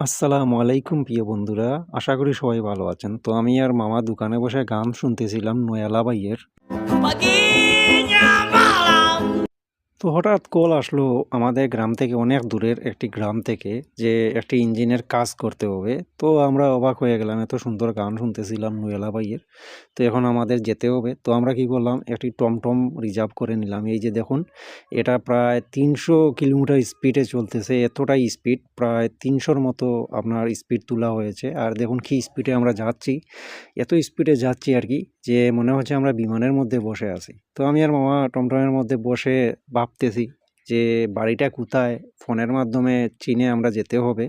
আসসালামু আলাইকুম, প্রিয় বন্ধুরা। আশা করি সবাই ভালো আছেন। তো আমি আর মামা দোকানে বসে গান শুনতেছিলাম, নয়ালা malam তো হঠাৎ কল আসলো আমাদের গ্রাম থেকে, অনেক দূরের একটি গ্রাম থেকে, যে একটি ইঞ্জিনের কাজ করতে হবে। তো আমরা অবাক হয়ে গেলাম, এত সুন্দর গান শুনতেছিলাম নয়ালা ভাইয়ের। তো এখন আমাদের যেতে হবে। তো আমরা কি করলাম, একটি টমটম রিজার্ভ করে নিলাম। এই যে দেখুন, এটা প্রায় তিনশো কিলোমিটার স্পিডে চলতেছে। এতটাই স্পিড প্রায় তিনশোর মতো আপনার স্পিড তোলা হয়েছে। আর দেখুন কি স্পিডে আমরা যাচ্ছি। এত স্পিডে যাচ্ছি আর কি। যে মনে হচ্ছে আমরা বিমানের মধ্যে বসে আছি। তো আমি আর মামা টমটমের মধ্যে বসে ভাবতেছি যে বাড়িটা কোথায়? ফোনের মাধ্যমে চিনে আমরা যেতে হবে।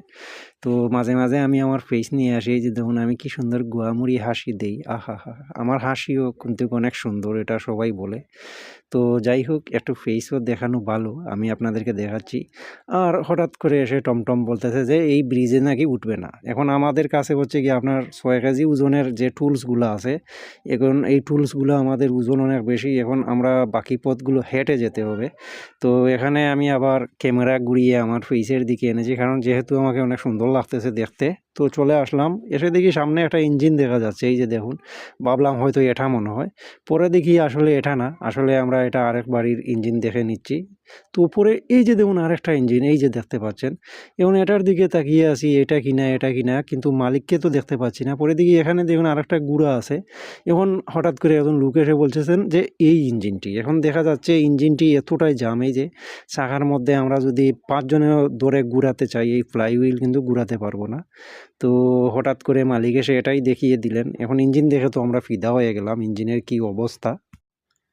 তো মাঝে মাঝে আমি আমার ফেস নিয়ে আসি যে দেখুন আমি কি সুন্দর গোয়ামুড়ি হাসি দেই। আহা, হা আমার হাসিও কিন্তু অনেক সুন্দর, এটা সবাই বলে। তো যাই হোক, একটু ফেসও দেখানো ভালো, আমি আপনাদেরকে দেখাচ্ছি। আর হঠাৎ করে এসে টমটম বলতেছে যে, এই ব্রিজে নাকি উঠবে না। এখন আমাদের কাছে হচ্ছে কি, আপনার ছয় কেজি ওজনের যে টুলসগুলো আছে, এখন এই টুলসগুলো আমাদের ওজন অনেক বেশি, এখন আমরা বাকি পথগুলো হেঁটে যেতে হবে। তো এখানে আমি আবার ক্যামেরা ঘুরিয়ে আমার ফেসের দিকে এনেছি, কারণ যেহেতু আমাকে অনেক সুন্দর লাগতেছে দেখতে। তো চলে আসলাম। এসে দেখি সামনে একটা ইঞ্জিন দেখা যাচ্ছে। এই যে দেখুন, ভাবলাম হয়তো এটা মনে হয়। পরে দেখি আসলে এটা না। আসলে আমরা এটা আরেক বাড়ির ইঞ্জিন দেখে নিচ্ছি। তো উপরে এই যে দেখুন আরেকটা ইঞ্জিন এই যে দেখতে পাচ্ছেন। এবং এটার দিকে তাকিয়ে আছি, এটা কিনা এটা কিনা, কিন্তু মালিককে তো দেখতে পাচ্ছি না। পরে দিকে এখানে দেখুন আরেকটা গুঁড়া আছে। এখন হঠাৎ করে একজন লোক এসে বলতেছেন যে, এই ইঞ্জিনটি এখন দেখা যাচ্ছে ইঞ্জিনটি এতটাই জাম যে চাকার মধ্যে আমরা যদি পাঁচজনে ধরে ঘুরাতে চাই, এই ফ্লাই হুইল কিন্তু ঘুরাতে পারব না। তো হঠাৎ করে মালিক এসে এটাই দেখিয়ে দিলেন। এখন ইঞ্জিন দেখে তো আমরা ফিদা হয়ে গেলাম। ইঞ্জিনের কি অবস্থা?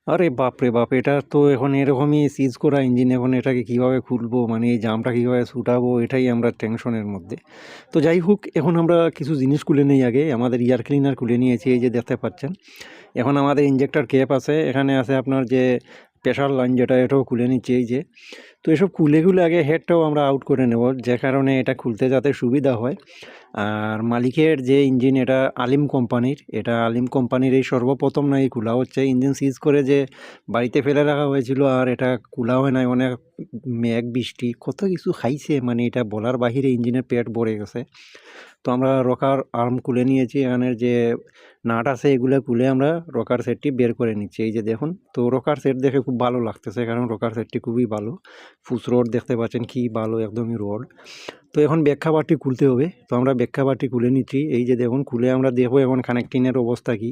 আরে বাপ রে বাপ, এটা তো এখন এরকমই সিজ করা ইঞ্জিন এখন এটাকে কীভাবে খুলবো মানে এই জামটা কীভাবে শুটাবো এটাই আমরা টেনশনের মধ্যে। তো যাই হোক, এখন আমরা কিছু জিনিস খুলে নিই আগে, আমাদের ইয়ার ক্লিনার খুলে নিয়েছি, এই যে দেখতে পাচ্ছেন। এখন আমাদের ইঞ্জেক্টর ক্যাপ আছে, এখানে আছে আপনার যে প্রেশার লাইন যেটা, এটাও খুলে নিচ্ছি এই যে। তো এসব খুলে আগে হেডটাও আমরা আউট করে নেব, যে কারণে এটা খুলতে যাতে সুবিধা হয়। আর মালিকের যে ইঞ্জিন এটা আলিম কোম্পানির, এটা আলিম কোম্পানির এই সর্বপ্রথম নাই খোলা হচ্ছে। ইঞ্জিন সিজ করে যে বাড়িতে ফেলে রাখা হয়েছিল, আর এটা খোলা হয় নাই, অনেক মেঘ, বৃষ্টি, কত কিছু খাইছে মানে এটা বলার বাহিরে ইঞ্জিনের পেট ভরে গেছে। তো আমরা রকার আর্ম খুলে নিয়েছি। এখানের যে নাট আছে, এগুলো খুলে আমরা রকার সেটটি বের করে নিচ্ছি। এই যে দেখুন, তো রকার সেট দেখে খুব ভালো লাগতেছে, কারণ রকার সেটটি খুবই ভালো। ফুস রোড দেখতে পাচ্ছেন, কি ভালো, একদমই রোড। তো এখন ব্যাখ্যাবারটি খুলতে হবে। তো আমরা ব্যাখ্যাবারটি খুলে নিচ্ছি। এই যে দেখুন, খুলে আমরা দেখব এখন কানেক্টিংয়ের অবস্থা কি।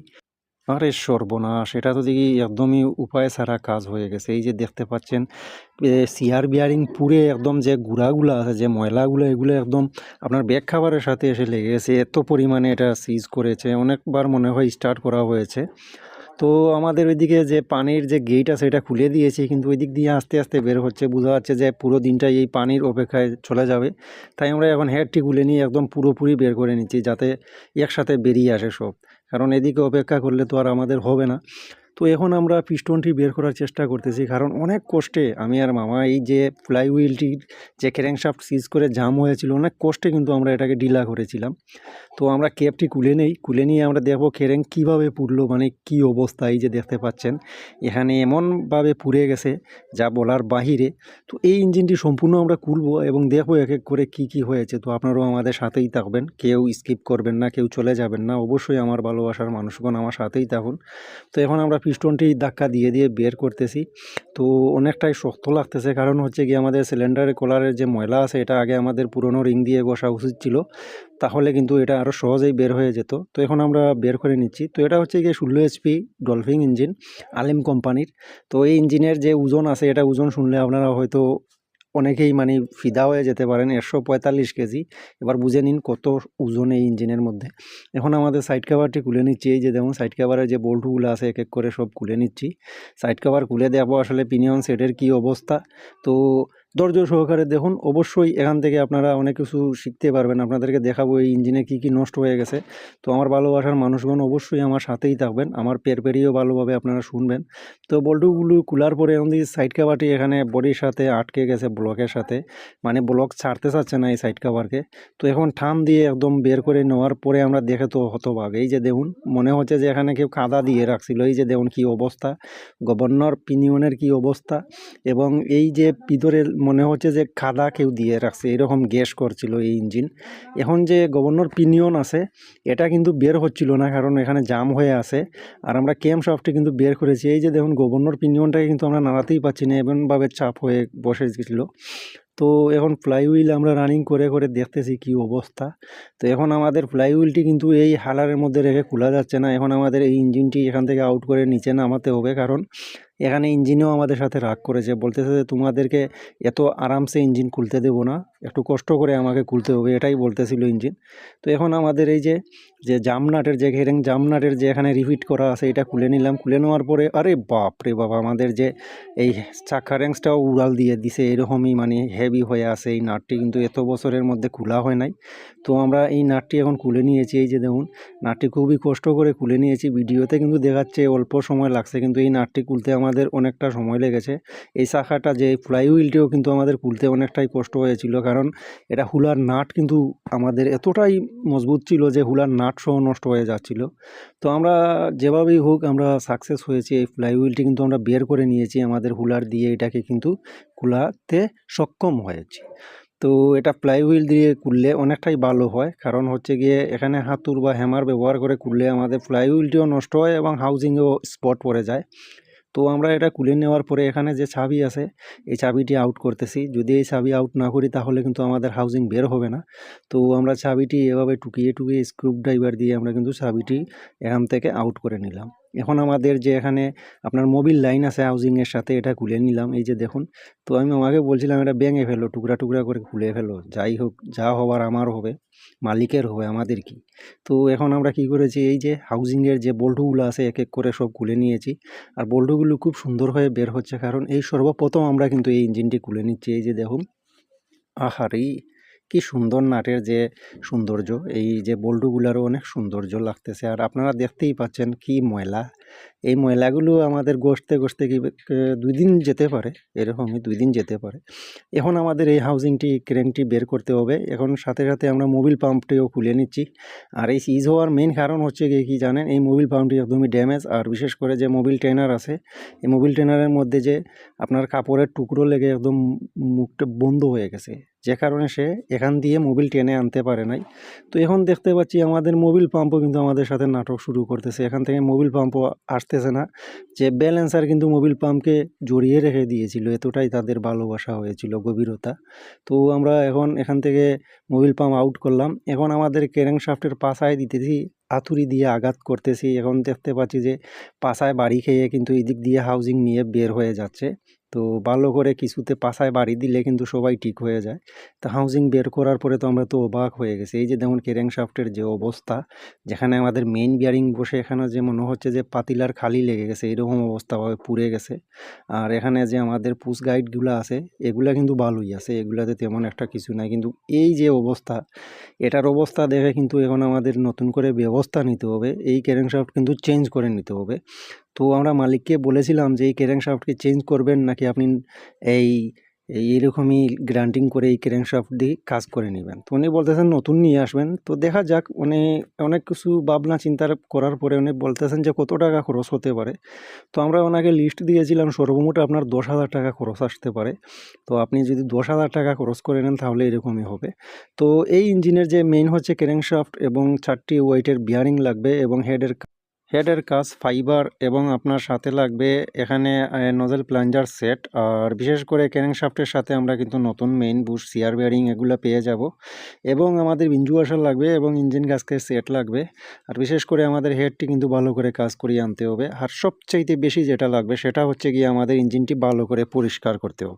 আরে সর্বনাশ, এটা তো দেখি একদমই উপায় ছাড়া কাজ হয়ে গেছে। এই যে দেখতে পাচ্ছেন সিয়ার বিয়ারিং পুরে একদম যে গুঁড়াগুলো আছে, যে ময়লাগুলো, এগুলো একদম আপনার ব্যাগ খাবারের সাথে এসে লেগে গেছে এত পরিমাণে এটা সিজ করেছে, অনেকবার মনে হয় স্টার্ট করা হয়েছে। তো আমাদের ওইদিকে যে পানির যে গেট আছে, এটা খুলে দিয়েছি, কিন্তু ওই দিক দিয়ে আস্তে আস্তে বের হচ্ছে। বোঝা যাচ্ছে যে পুরো দিনটাই এই পানির অপেক্ষায় চলে যাবে। তাই আমরা এখন হেডটি খুলে নিয়ে একদম পুরোপুরি বের করে নিচ্ছি, যাতে একসাথে বেরিয়ে আসে সব। কারণ এদিকে অপেক্ষা করলে তো আর আমাদের হবে না। তো এখন আমরা পিস্টনটি বের করার চেষ্টা করতেছি, কারণ অনেক কষ্টে আমি আর মামা এই যে ফ্লাই হুইলটির যে ক্র্যাঙ্কশাফট সিজ করে জাম হয়েছিল, অনেক কষ্টে কিন্তু আমরা এটাকে ডিলা করেছিলাম। তো আমরা ক্যাবটি খুলে নেই, খুলে নিয়ে আমরা দেখব কেরেং কীভাবে পুড়লো মানে কি অবস্থা এই যে দেখতে পাচ্ছেন। এখানে এমনভাবে পুড়ে গেছে যা বলার বাহিরে। তো এই ইঞ্জিনটি সম্পূর্ণ আমরা খুলবো এবং দেখব এক এক করে কি কি হয়েছে। তো আপনারাও আমাদের সাথেই থাকবেন, কেউ স্কিপ করবেন না, কেউ চলে যাবেন না। অবশ্যই আমার ভালোবাসার মানুষগণ আমার সাথেই থাকুন। তো এখন আমরা পিস্টনটি ধাক্কা দিয়ে দিয়ে বের করতেছি। তো অনেকটাই শক্ত লাগতেছে, কারণ হচ্ছে কি আমাদের সিলিন্ডারের কলারের যে ময়লা আছে, এটা আগে আমাদের পুরনো রিং দিয়ে বসা উচিত ছিল। তাহলে কিন্তু এটা আরও সহজেই বের হয়ে যেত। তো এখন আমরা বের করে নিচ্ছি। তো এটা হচ্ছে গিয়ে ষোলো এইচপি ডলফিং ইঞ্জিন আলিম কোম্পানির তো এই ইঞ্জিনের যে ওজন আছে, এটা ওজন শুনলে আপনারা হয়তো অনেকেই মানে ফিদা হয়ে যেতে পারেন একশো পঁয়তাল্লিশ কেজি। এবার বুঝে নিন কত ওজন এই ইঞ্জিনের মধ্যে। এখন আমাদের সাইড কাভারটি খুলে নিচ্ছি। এই যে দেখুন সাইড কাভারের যে বোল্টগুলো আছে, এক এক করে সব খুলে নিচ্ছি। সাইড কাভার খুলে দেবো আসলে পিনিয়ন সেটের কি অবস্থা? তো ধৈর্য সহকারে দেখুন। অবশ্যই এখান থেকে আপনারা অনেক কিছু শিখতে পারবেন। আপনাদেরকে দেখাবো এই ইঞ্জিনে কি কি নষ্ট হয়ে গেছে। তো আমার ভালোবাসার মানুষগণ অবশ্যই আমার সাথেই থাকবেন। আমার পের পেরিয়েও ভালোভাবে আপনারা শুনবেন। তো বল্টুগুলো খোলার পরে দিকে সাইড কাভারটি এখানে বডির সাথে আটকে গেছে ব্লকের সাথে। মানে ব্লক ছাড়তে চাচ্ছে না এই সাইড কাভারকে তো এখন ঠাম দিয়ে একদম বের করে নেওয়ার পরে আমরা দেখে তো হতবাক। এই যে দেখুন, মনে হচ্ছে যে এখানে কেউ কাদা দিয়ে রাখছিল। এই যে দেখুন কি অবস্থা। গভর্নর, পিনিয়নের কি অবস্থা। এবং এই যে ভিতরের মনে হচ্ছে যে খাদা কেউ দিয়ে রাখছে, এরকম গ্যাস করছিল এই ইঞ্জিন। এখন যে গভর্নর পিনিয়ন আছে, এটা কিন্তু বের হচ্ছিল না কারণ এখানে জাম হয়ে আছে। আর আমরা ক্যাম্প সফটটি কিন্তু বের করেছি। এই যে দেখুন, গভর্নর পিনিয়নটাকে কিন্তু আমরা নাড়াতেই পাচ্ছি না, এমনভাবে চাপ হয়ে বসে গেছিল। তো এখন ফ্লাইহুইল আমরা রানিং করে করে দেখতেছি কি অবস্থা। তো এখন আমাদের ফ্লাইহুইলটি কিন্তু এই হালারের মধ্যে রেখে খোলা যাচ্ছে না। এখন আমাদের এই ইঞ্জিনটি এখান থেকে আউট করে নিচে নামাতে হবে। কারণ এখানে ইঞ্জিনও আমাদের সাথে রাগ করেছে। বলতেছে যে তোমাদেরকে এত আরামসে ইঞ্জিন খুলতে দেবো না। একটু কষ্ট করে আমাকে খুলতে হবে, এটাই বলতেছিল ইঞ্জিন। তো এখন আমাদের এই যে যে জামনাটের যে ঘেরেং, জামনাটের যে এখানে রিপিট করা আছে, এটা খুলে নিলাম। খুলে নেওয়ার পরে, আরে বাপ রে বাবা আমাদের যে এই চাকা র্যাংসটাও উড়াল দিয়ে দিছে, এরকমই মানে হেভি হয়ে আছে এই নাটটি, কিন্তু এত বছরের মধ্যে খোলা হয় নাই। তো আমরা এই নাটটি এখন খুলে নিয়েছি, এই যে দেখুন, নাটটি খুবই কষ্ট করে খুলে নিয়েছি। ভিডিওতে কিন্তু দেখাচ্ছে, অল্প সময় লাগছে, কিন্তু এই নাটটি খুলতে আমাদের অনেকটা সময় লেগেছে। এই শাখাটা যে ফ্লাইহুইলটিও কিন্তু আমাদের খুলতে অনেকটাই কষ্ট হয়েছিল, কারণ এটা হুলার নাট কিন্তু আমাদের এতটাই মজবুত ছিল যে হুলার নাট সহ নষ্ট হয়ে যাচ্ছিল। তো আমরা যেভাবেই হোক আমরা সাকসেস হয়েছি, এই ফ্লাইহুইলটি কিন্তু আমরা বের করে নিয়েছি, আমাদের হুলার দিয়ে এটাকে কিন্তু খোলাতে সক্ষম হয়েছি। তো এটা প্লাইহুইল দিয়ে কুললে অনেকটাই ভালো হয়, কারণ হচ্ছে গিয়ে এখানে হাতুর বা হ্যামার ব্যবহার করে কুললে আমাদের ফ্লাইহুইলটিও নষ্ট হয় এবং হাউজিংয়েও স্পট পড়ে যায়। তো আমরা এটা খুলে নেওয়ার পরে এখানে যে চাবি আছে, এই চাবিটি আউট করতেছি। যদি এই চাবি আউট না করি তাহলে কিন্তু আমাদের হাউজিং বের হবে না। তো আমরা চাবিটি এভাবে টুকিয়ে টুকিয়ে স্ক্রুপ ড্রাইভার দিয়ে আমরা কিন্তু চাবিটি এখান থেকে আউট করে নিলাম। এখন আমাদের যে এখানে আপনার মোবিল লাইন আছে হাউজিংয়ের সাথে এটা খুলে নিলাম, এই যে দেখুন। তো আমি আমাকে বলছিলাম এটা ব্যাঙে ফেলো টুকরা টুকরা করে খুলে ফেলো যাই হোক, যা হবার আমার হবে, মালিকের হবে, আমাদের কি? তো এখন আমরা কি করেছি, এই যে হাউজিংয়ের যে বল্টুগুলো আছে, এক এক করে সব খুলে নিয়েছি। আর বল্টুগুলো খুব সুন্দর হয়ে বের হচ্ছে, কারণ এই সর্বপ্রথম আমরা কিন্তু এই ইঞ্জিনটি খুলে নিচ্ছি, এই যে দেখুন। আহারি! কি সুন্দর নাটের যে সৌন্দর্য, এই যে বল্ডুগুলারও অনেক সৌন্দর্য লাগতেছে। আর আপনারা দেখতেই পাচ্ছেন কি ময়লা এই ময়লাগুলো আমাদের গোষ্ঠতে কি দুই দিন যেতে পারে, এরকমই দুই দিন যেতে পারে। এখন আমাদের এই হাউজিংটি ক্রেনটি বের করতে হবে। এখন সাথে সাথে আমরা মোবিল পাম্পটিও খুলে নিচ্ছি। আর এই সিজ হওয়ার মেন কারণ হচ্ছে গিয়ে কি জানেন? এই মোবিল পাম্পটি একদমই ড্যামেজ আর বিশেষ করে যে মোবিল ট্রেনার আছে, এই মোবিল ট্রেনারের মধ্যে যে আপনার কাপড়ের টুকরো লেগে একদম মুখটা বন্ধ হয়ে গেছে। যে কারণে সে এখান দিয়ে মোবিল টেনে আনতে পারে নাই। তো এখন দেখতে পাচ্ছি আমাদের মোবিল পাম্পও কিন্তু আমাদের সাথে নাটক শুরু করতেছে। এখান থেকে মোবিল পাম্পও আসতেছে না যে ব্যালেন্সার কিন্তু মোবিল পাম্পকে জড়িয়ে রেখে দিয়েছিল। এতটাই তাদের ভালোবাসা হয়েছিল, গভীরতা। তো আমরা এখন এখান থেকে মোবিল পাম্প আউট করলাম। এখন আমাদের কেরেং শাফটের পাশায় দিতেছি হাতুড়ি দিয়ে আঘাত করতেছি। এখন দেখতে পাচ্ছি যে পাশায় বাড়ি খেয়ে কিন্তু এদিক দিয়ে হাউজিং নিয়ে বের হয়ে যাচ্ছে। তো ভালো করে কিছুতে পাশায় বাড়ি দিলে কিন্তু সবাই ঠিক হয়ে যায়। তো হাউজিং বের করার পরে তো আমরা তো অবাক হয়ে গেছি। এই যে দেখুন কেরেং শাফটের যে অবস্থা, যেখানে আমাদের মেইন বিয়ারিং বসে এখানে যে মনে হচ্ছে যে পাতিলার খালি লেগে গেছে, এরকম অবস্থা ভাবে পুড়ে গেছে। আর এখানে যে আমাদের পুশ গাইডগুলো আছে, এগুলা কিন্তু ভালোই আছে। এগুলাতে তেমন একটা কিছু নাই। কিন্তু এই যে অবস্থা, এটার অবস্থা দেখে কিন্তু এখন আমাদের নতুন করে ব্যবস্থা নিতে হবে। এই কেরেং শাফট কিন্তু চেঞ্জ করে নিতে হবে। তো আমরা মালিককে বলেছিলাম যে, এই কেরেং শাফটকে চেঞ্জ করবেন নাকি আপনি এই এই এরকমই গ্রান্টিং করে এই কেরেং শাফট দিয়ে কাজ করে নেবেন? তো উনি বলতেছেন, নতুন নিয়ে আসবেন। তো দেখা যাক, উনি অনেক কিছু ভাবনা চিন্তা করার পরে উনি বলতেছেন যে, কত টাকা খরচ হতে পারে? তো আমরা ওনাকে লিস্ট দিয়েছিলাম, সর্বমোট আপনার দশ হাজার টাকা খরচ আসতে পারে। তো আপনি যদি দশ হাজার টাকা খরচ করে নেন, তাহলে এরকমই হবে। তো এই ইঞ্জিনের যে মেইন হচ্ছে কেরেং শাফট এবং চারটি ওয়েটের বিয়ারিং লাগবে এবং হেডের হেডের কাজ ফাইবার এবং আপনার সাথে লাগবে এখানে নজেল প্লাঞ্জার সেট আর বিশেষ করে ক্যারিং শাফটের সাথে আমরা কিন্তু নতুন মেইন বুশ সিয়ার বেয়ারিং এগুলো পেয়ে যাব এবং আমাদের বিঞ্জু আসার লাগবে এবং ইঞ্জিন গাছকে সেট লাগবে আর বিশেষ করে আমাদের হেডটি কিন্তু ভালো করে কাজ করিয়ে আনতে হবে আর সবচাইতে বেশি যেটা লাগবে সেটা হচ্ছে গিয়ে আমাদের ইঞ্জিনটি ভালো করে পরিষ্কার করতে হবে।